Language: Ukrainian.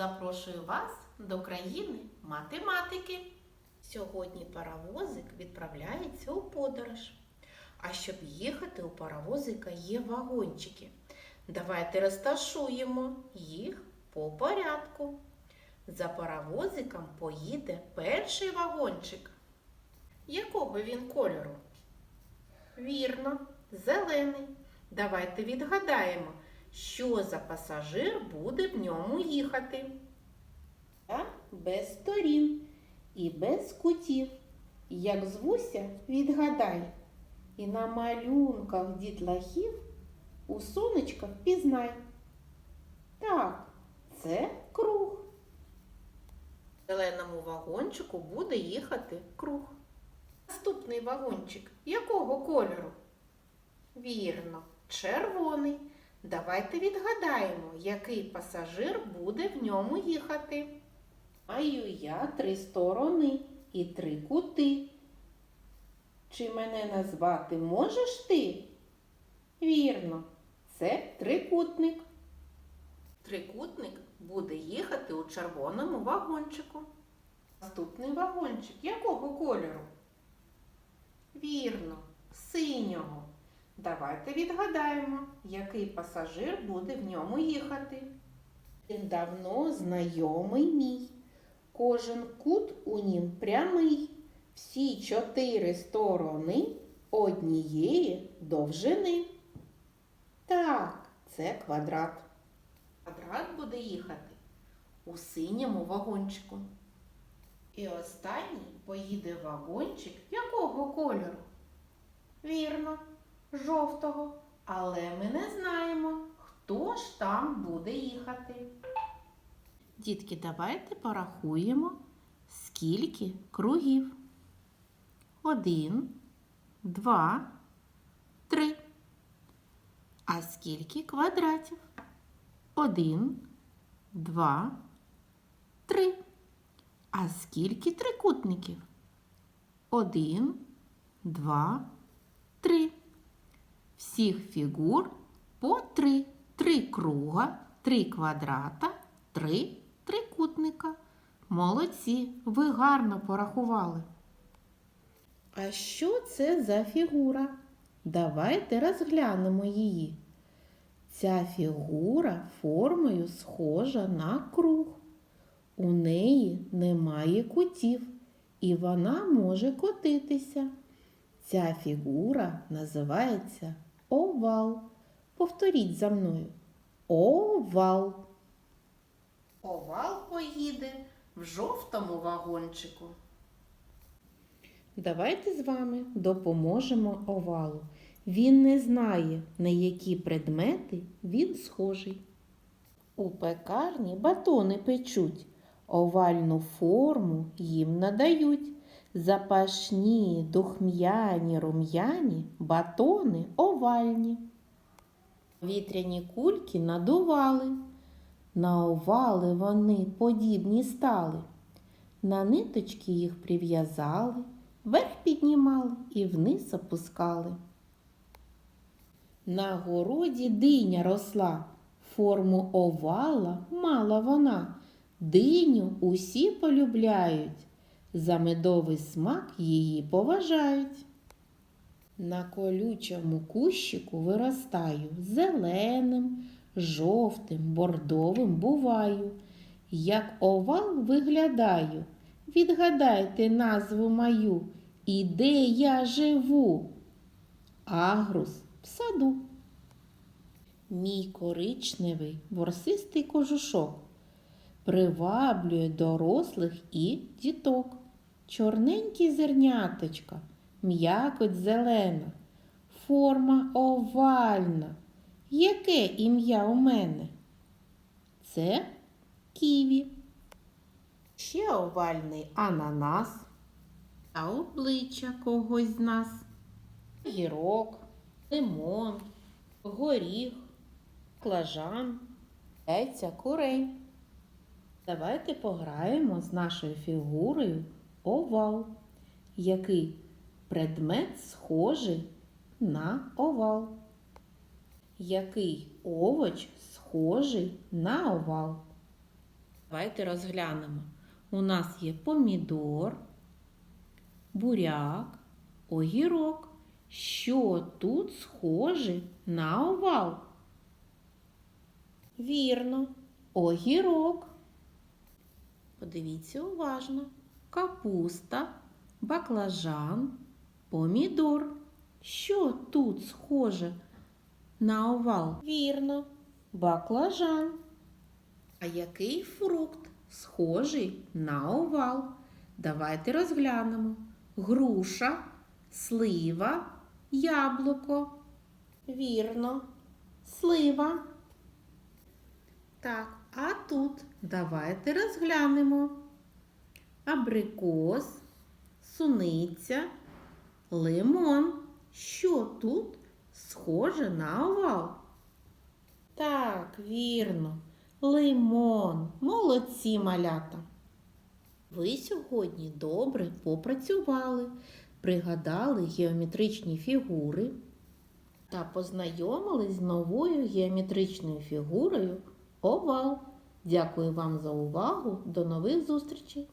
Запрошую вас до країни математики. Сьогодні паровозик відправляється у подорож. А щоб їхати у паровозика є вагончики. Давайте розташуємо їх по порядку. За паровозиком поїде перший вагончик. Якого він кольору? Вірно, зелений. Давайте відгадаємо, що за пасажир буде в ньому їхати. Я без сторін і без кутів. Як звуся, відгадай. І на малюнках дітлахів у сонечка впізнай. Так, це круг. В зеленому вагончику буде їхати круг. Наступний вагончик якого кольору? Вірно, червоний. Давайте відгадаємо, який пасажир буде в ньому їхати. Маю я три сторони і три кути. Чи мене назвати можеш ти? Вірно, це трикутник. Трикутник буде їхати у червоному вагончику. Наступний вагончик якого кольору? Вірно, синього. Давайте відгадаємо, який пасажир буде в ньому їхати. Він давно знайомий мій. Кожен кут у нім прямий. Всі чотири сторони однієї довжини. Так, це квадрат. Квадрат буде їхати у синьому вагончику. І останній поїде вагончик якого кольору? Вірно, жовтого. Але ми не знаємо, хто ж там буде їхати. Дітки, давайте порахуємо, скільки кругів. Один, два, три. А скільки квадратів? Один, два, три. А скільки трикутників? Один, два, три. Всіх фігур по три. Три круга, три квадрата, три трикутника. Молодці, ви гарно порахували. А що це за фігура? Давайте розглянемо її. Ця фігура формою схожа на круг. У неї немає кутів, і вона може котитися. Ця фігура називається овал. Повторіть за мною. Овал. Овал поїде в жовтому вагончику. Давайте з вами допоможемо овалу. Він не знає, на які предмети він схожий. У пекарні батони печуть, овальну форму їм надають. Запашні, духм'яні, рум'яні батони овальні. Вітряні кульки надували. На овали вони подібні стали. На ниточки їх прив'язали, вверх піднімали і вниз опускали. На городі диня росла, форму овала мала вона. Диню усі полюбляють, за медовий смак її поважають. На колючому кущику виростаю зеленим, жовтим, бордовим буваю. Як овал виглядаю, відгадайте назву мою і де я живу. Агрус в саду. Мій коричневий ворсистий кожушок приваблює дорослих і діток. Чорненькі зерняточка, м'якоть зелена, форма овальна. Яке ім'я у мене? Це ківі. Ще овальний ананас, а обличчя когось з нас. Гірок, лимон, горіх, клажан, яйця курей. Давайте пограємо з нашою фігурою овал, який предмет схожий на овал. Який овоч схожий на овал? Давайте розглянемо. У нас є помідор, буряк, огірок. Що тут схоже на овал? Вірно, огірок. Подивіться уважно. Капуста, баклажан, помідор. Що тут схоже на овал? Вірно, баклажан. А який фрукт схожий на овал? Давайте розглянемо. Груша, слива, яблуко. Вірно, слива. Так, а тут давайте розглянемо. Абрикос, суниця, лимон. Що тут схоже на овал? Так, вірно, лимон. Молодці малята. Ви сьогодні добре попрацювали, пригадали геометричні фігури та познайомились з новою геометричною фігурою овал. Дякую вам за увагу. До нових зустрічей!